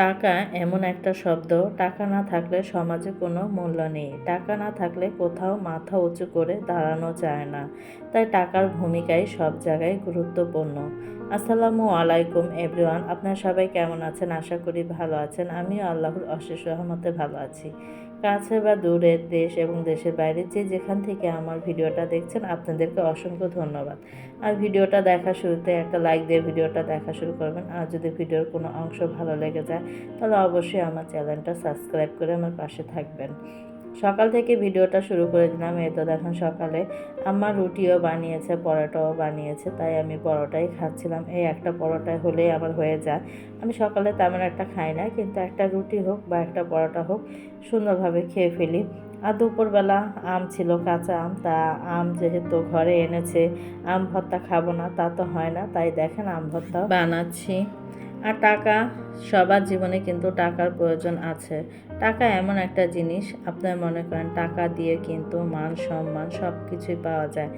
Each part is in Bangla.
টাকা এমন একটা শব্দ। টাকা না থাকলে সমাজে কোনো মূল্য নেই। টাকা না থাকলে কোথাও মাথা উঁচু করে দাঁড়ানো যায় না। তাই টাকার ভূমিকাই সব জায়গায় গুরুত্বপূর্ণ। আসসালামু আলাইকুম, এভরিওয়ান। আপনারা সবাই কেমন আছেন? আশা করি ভালো আছেন। আমিও আল্লাহর অশেষ রহমতে ভালো আছি। কাছে বা দূরের দেশ এবং দেশের বাইরে যে যেখান থেকে আমার ভিডিওটা দেখছেন, আপনাদেরকে অসংখ্য ধন্যবাদ। আর ভিডিওটা দেখা শুরুতে একটা লাইক দিয়ে ভিডিওটা দেখা শুরু করবেন। আর যদি ভিডিওর কোনো অংশ ভালো লেগে যায়, তাহলে অবশ্যই আমার চ্যানেলটা সাবস্ক্রাইব করে আমার পাশে থাকবেন। সকাল থেকে ভিডিওটা শুরু করে দিলাম। এই তো দেখুন সকালে আমার রুটিও বানিয়েছে, পরোটাও বানিয়েছে, তাই আমি পরোটাই খাচ্ছিলাম। এই একটা পরোটা হলেই আমার হয়ে যায়। আমি সকালে তেমন একটা খাই না, কিন্তু একটা রুটি হোক বা একটা পরোটা হোক, সুন্দরভাবে খেয়ে ফেলি। আর দুপুরবেলা আম ছিল, কাঁচা আম। তা আম যেহেতু ঘরে এনেছে, আম ভর্তা খাব না, তা তো হয় না। তাই দেখেন আম ভর্তা বানাচ্ছি। আর টাকা, সবার জীবনে কিন্তু টাকার প্রয়োজন আছে। টাকা এমন একটা জিনিস, আপনার মনে করেন টাকা দিয়ে কিন্তু মান সম্মান সব কিছুই পাওয়া যায়।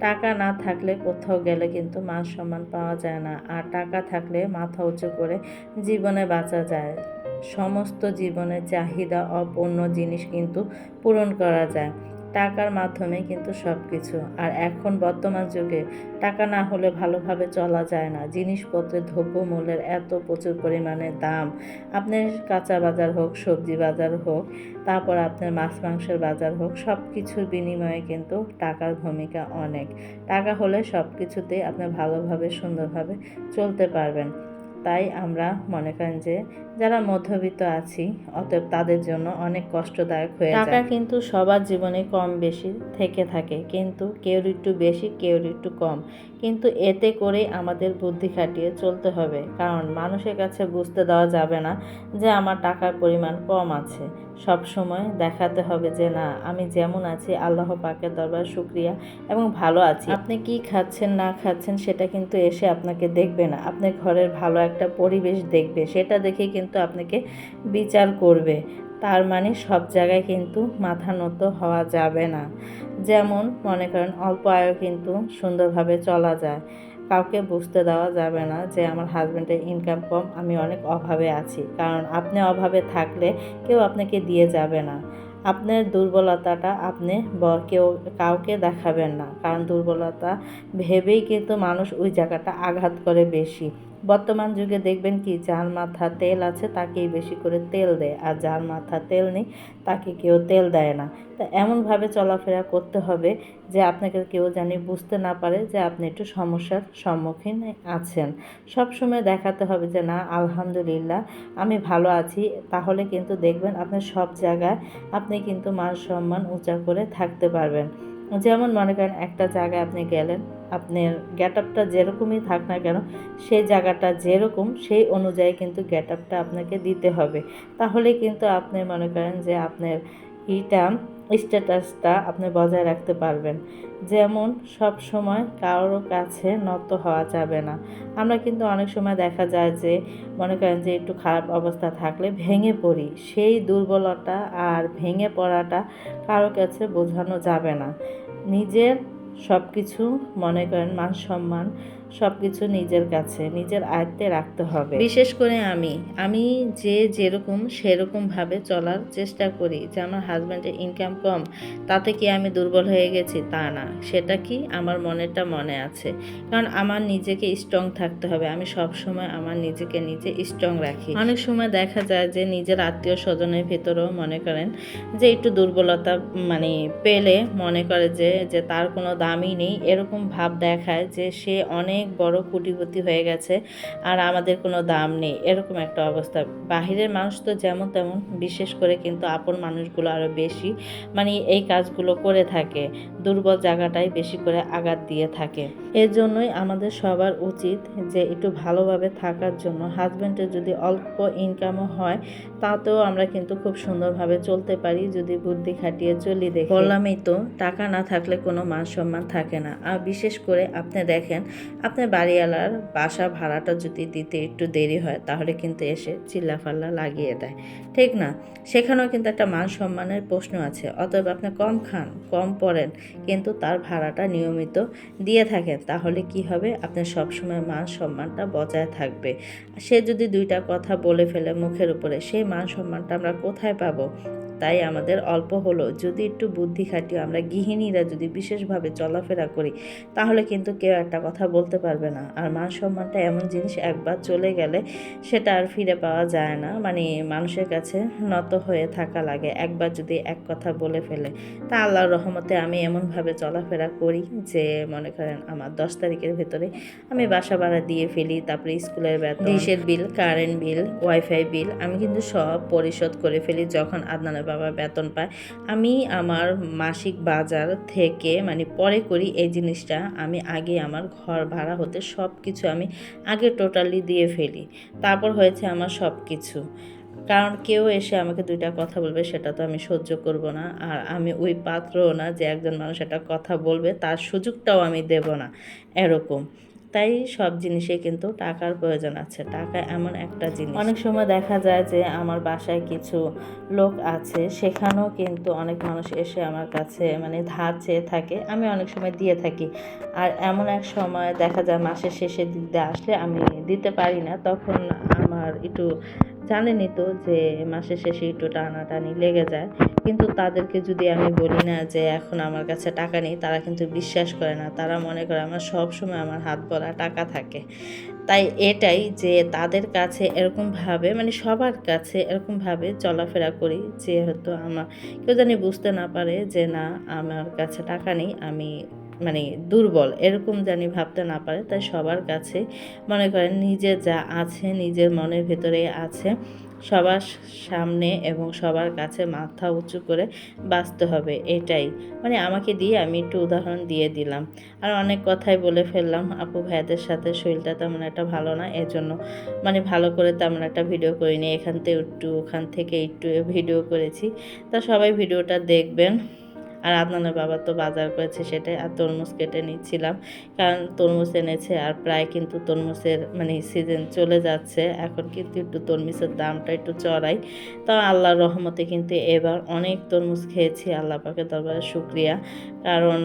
টাকা না থাকলে কোথাও গেলে কিন্তু মান সম্মান পাওয়া যায় না। আর টাকা থাকলে মাথা উঁচু করে জীবনে বাঁচা যায়। সমস্ত জীবনের চাহিদা অপূর্ণ জিনিস কিন্তু পূরণ করা যায়। টাকার মাধ্যমে কিন্তু সব কিছু আর এখন বর্তমান যুগে টাকা না হলে ভালোভাবে চলা যায় না। জিনিসপত্রের দ্রব্যমূল্যের এত প্রচুর পরিমাণে দাম। আপনার কাঁচা বাজার হোক, সবজি বাজার হোক, তারপর আপনার মাছ, মাংসের বাজার হোক সব কিছুর বিনিময়ে কিন্তু টাকার ভূমিকা অনেক। টাকা হলে সব কিছুতেই আপনি ভালোভাবে, সুন্দরভাবে চলতে পারবেন। তাই আমরা মনে করেন যে যারা মধ্যবিত্ত আছি অতএব তাদের জন্য অনেক কষ্টদায়ক হয়ে টাকা কিন্তু সবার জীবনে কম বেশি থেকে থাকে কিন্তু কেউ একটু বেশি কেউ একটু কম। কিন্তু এতে করে আমাদের বুদ্ধি খাটিয়ে চলতে হবে। কারণ মানুষের কাছে বুঝতে দেওয়া যাবে না যে আমার টাকার পরিমাণ কম আছে। সব সময় দেখাতে হবে যে, না, আমি যেমন আছি, আল্লাহ পাকের দরবার শুক্রিয়া এবং ভালো আছি। আপনি কি খাচ্ছেন, না খাচ্ছেন, সেটা কিন্তু এসে আপনাকে দেখবে না। আপনার ঘরের ভালো একটা পরিবেশ দেখবে। সেটা দেখে কিন্তু আপনাকে বিচার করবে। তার মানে সব জায়গায় কিন্তু মাথা নত হওয়া যাবে না। যেমন মনে করেন অল্প আয়ও কিন্তু সুন্দরভাবে চলা যায়। কাউকে বুঝতে দেওয়া যাবে না যে আমার হাজব্যান্ডের ইনকাম কম, আমি অনেক অভাবে আছি। কারণ আপনি অভাবে থাকলে কেউ আপনাকে দিয়ে যাবে না। আপনার দুর্বলতাটা আপনি কেউ কাউকে দেখাবেন না। কারণ দুর্বলতা ভেবেই কিন্তু মানুষ ওই জায়গাটা আঘাত করে বেশি। বর্তমান যুগে দেখবেন কি, যার মাথা তেল আছে তাকেই বেশি করে তেল দেয়, আর যার মাথা তেল নেই তাকে কেউ তেল দেয় না। তা এমনভাবে চলাফেরা করতে হবে যে আপনাকে কেউ জানি বুঝতে না পারে যে আপনি একটু সমস্যার সম্মুখীন আছেন। সব সময় দেখাতে হবে যে না, আলহামদুলিল্লাহ, আমি ভালো আছি। তাহলে কিন্তু দেখবেন আপনার সব জায়গায় আপনি কিন্তু মান সম্মান উঁচা করে থাকতে পারবেন। যেমন মনে করেন একটা জায়গায় আপনি গেলেন, আপনার গেট আপটা যেরকমই থাক না কেন, সেই জায়গাটা যেরকম, সেই অনুযায়ী কিন্তু গেট আপটা আপনাকে দিতে হবে। তাহলে কিন্তু আপনি মনে করেন যে আপনার ইটা স্ট্যাটাসটা আপনি বজায় রাখতে পারবেন। যেমন, সব সময় কারোর কাছে নত হওয়া যাবে না। আমরা কিন্তু অনেক সময় দেখা যায় যে, মনে করেন যে, একটু খারাপ অবস্থা থাকলে ভেঙে পড়ি। সেই দুর্বলতা আর ভেঙে পড়াটা কারও কাছে বোঝানো যাবে না। নিজের সব কিছু মনে করেন মান সম্মান সব কিছু নিজের কাছে, নিজের আয়ত্তে রাখতে হবে। বিশেষ করে আমি। আমি যে যেরকম, সেরকমভাবে চলার চেষ্টা করি যে আমার হাজব্যান্ডের ইনকাম কম, তাতে কি আমি দুর্বল হয়ে গেছি? তা না। সেটা কি? আমার মনেরটা মনে আছে। কারণ আমার নিজেকে স্ট্রং থাকতে হবে। আমি সব সময় আমার নিজেকে নিজে স্ট্রং রাখি। অনেক সময় দেখা যায় যে নিজের আত্মীয় স্বজনের ভেতরেও মনে করেন যে একটু দুর্বলতা মানে পেলে মনে করে যে যে তার কোনো দামই নেই। এরকম ভাব দেখায় যে সে অনেক অনেক বড় কোটিপতি হয়ে গেছে আর আমাদের কোনো দাম নেই। এরকম একটা অবস্থা। বাহিরের মানুষ তো যেমন তেমন, বিশেষ করে কিন্তু আপন মানুষগুলো আরও বেশি। মানে এই কাজগুলো করে থাকে। দুর্বল জায়গাটাই বেশি করে আঘাত দিয়ে থাকে। এর জন্যই আমাদের সবার উচিত যে একটু ভালোভাবে থাকার জন্য। হাজব্যান্ডের যদি অল্প ইনকামও হয়, তাতেও আমরা কিন্তু খুব সুন্দরভাবে চলতে পারি যদি বুদ্ধি খাটিয়ে চলি দেখি। বললামই তো, টাকা না থাকলে কোনো মান সম্মান থাকে না। আর বিশেষ করে আপনি দেখেন আপনার বাড়িওয়ালার বাসা ভাড়াটা যদি দিতে একটু দেরি হয়, তাহলে কিন্তু এসে চিল্লাফাল্লা লাগিয়ে দেয়। ঠিক না? সেখানেও কিন্তু একটা মান সম্মানের প্রশ্ন আছে। অতএব আপনি কম খান, কম পড়েন, কিন্তু তার ভাড়াটা নিয়মিত দিয়ে থাকেন। তাহলে কি হবে? আপনার সবসময় মান সম্মানটা বজায় থাকবে। সে যদি দুইটা কথা বলে ফেলে মুখের উপরে, সেই মান সম্মানটা আমরা কোথায় পাবো? তাই আমাদের অল্প হলো। যদি একটু বুদ্ধি খাটিয়ে আমরা গৃহিণীরা যদি বিশেষভাবে চলাফেরা করি তাহলে কিন্তু কেউ একটা কথা বলতে পারবে না। আর মান সম্মানটা এমন জিনিস একবার চলে গেলে সেটা আর ফিরে পাওয়া যায় না। মানে মানুষের কাছে নত হয়ে থাকা লাগে। একবার যদি এক কথা বলে ফেলে তা আল্লাহর রহমতে আমি এমনভাবে চলাফেরা করি যে মনে করেন আমার দশ তারিখের ভেতরে আমি বাসা ভাড়া দিয়ে ফেলি তারপরে স্কুলের বেতন ডিশের বিল কারেন্ট বিল ওয়াইফাই বিল আমি কিন্তু সব পরিশোধ করে ফেলি যখন আদনানের বাবা বেতন পায়। আমি আমার মাসিক বাজার থেকে মানে পরে করি এই জিনিসটা। আমি আগে আমার ঘর ভাড়া হতে সব কিছু আমি আগে টোটালি দিয়ে ফেলি। তারপর হয়েছে আমার সব কিছু কারণ কেউ এসে আমাকে দুইটা কথা বলবে, সেটা তো আমি সহ্য করব না। আর আমি ওই পাত্রও না যে একজন মানুষ একটা কথা বলবে, তার সুযোগটাও আমি দেব না। এরকম। তাই সব জিনিসে কিন্তু টাকার প্রয়োজন আছে। টাকা এমন একটা জিনিস। অনেক সময় দেখা যায় যে আমার বাসায় কিছু লোক আছে, সেখানেও কিন্তু অনেক মানুষ এসে আমার কাছে মানে ধার চেয়ে থাকে, আমি অনেক সময় দিয়ে থাকি। আর এমন এক সময় দেখা যায় মাসের শেষে দিতে আসলে আমি দিতে পারি না, তখন আমার একটু জানেনই তো যে মাসের শেষে একটু টানাটানি লেগে যায়। কিন্তু তাদেরকে যদি আমি বলি না যে এখন আমার কাছে টাকা নেই, তারা কিন্তু বিশ্বাস করে না। তারা মনে করে আমার সব সময় আমার হাত ভরা টাকা থাকে। তাই এটাই যে তাদের কাছে এরকমভাবে মানে সবার কাছে এরকমভাবে চলাফেরা করি যেহেতু আমার, কেউ জানি বুঝতে না পারে যে না, আমার কাছে টাকা নেই, আমি মানে দুর্বল, এরকম জানি ভাবতে না পারে। তাই সবার কাছে মনে করেন নিজের যা আছে, নিজের মনের ভেতরে আছে, সবার সামনে এবং সবার কাছে মাথা উঁচু করে বাঁচতে হবে, এটাই। মানে আমাকে দিয়ে আমি একটু উদাহরণ দিয়ে দিলাম। আর অনেক কথাই বলে ফেললাম, আপু ভাইদের সাথে শরীরটা তেমন একটা ভালো না, এজন্য মানে ভালো করে তেমন একটা ভিডিও করিনি, এখান থেকে একটু, ওখান থেকে একটু ভিডিও করেছি। তা সবাই ভিডিওটা দেখবেন। আর আদনানের বাবা তো বাজার করেছে সেটাই, আর তরমুজ কেটে নিচ্ছিলাম। কারণ তরমুজ এনেছে আর প্রায় কিন্তু তরমুজের মানে সিজন চলে যাচ্ছে। এখন কিন্তু একটু তরমুজের দামটা একটু চড়াই। তো আল্লাহর রহমতে কিন্তু এবার অনেক তরমুজ খেয়েছি, আল্লাহ পাকে দরবারে শুক্রিয়া। কারণ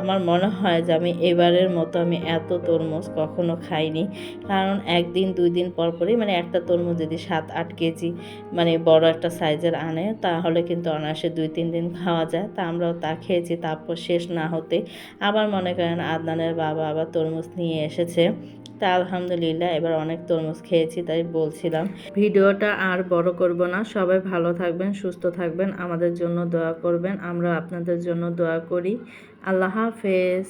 আমার মনে হয় যে আমি এবারের মতো আমি এত তরমুজ কখনো খাইনি। কারণ একদিন, দুই দিন পর পরই মানে একটা তরমুজ যদি সাত, আট কেজি মানে বড় একটা সাইজের আনে, তাহলে কিন্তু অনায়াসে দুই, তিন দিন খাওয়া যায়। তা আমরাও তা খেয়েছি, তারপর শেষ না হতে আবার মনে করেন আদনানের বাবা আবার তরমুজ নিয়ে এসেছে। তা আলহামদুলিল্লাহ, এবার অনেক তরমুজ খেয়েছি তাই বলছিলাম। ভিডিওটা আর বড় করব না, সবাই ভালো থাকবেন, সুস্থ থাকবেন, আমাদের জন্য দোয়া করবেন, আমরা আপনাদের জন্য দোয়া করি। আল্লাহ হাফেজ।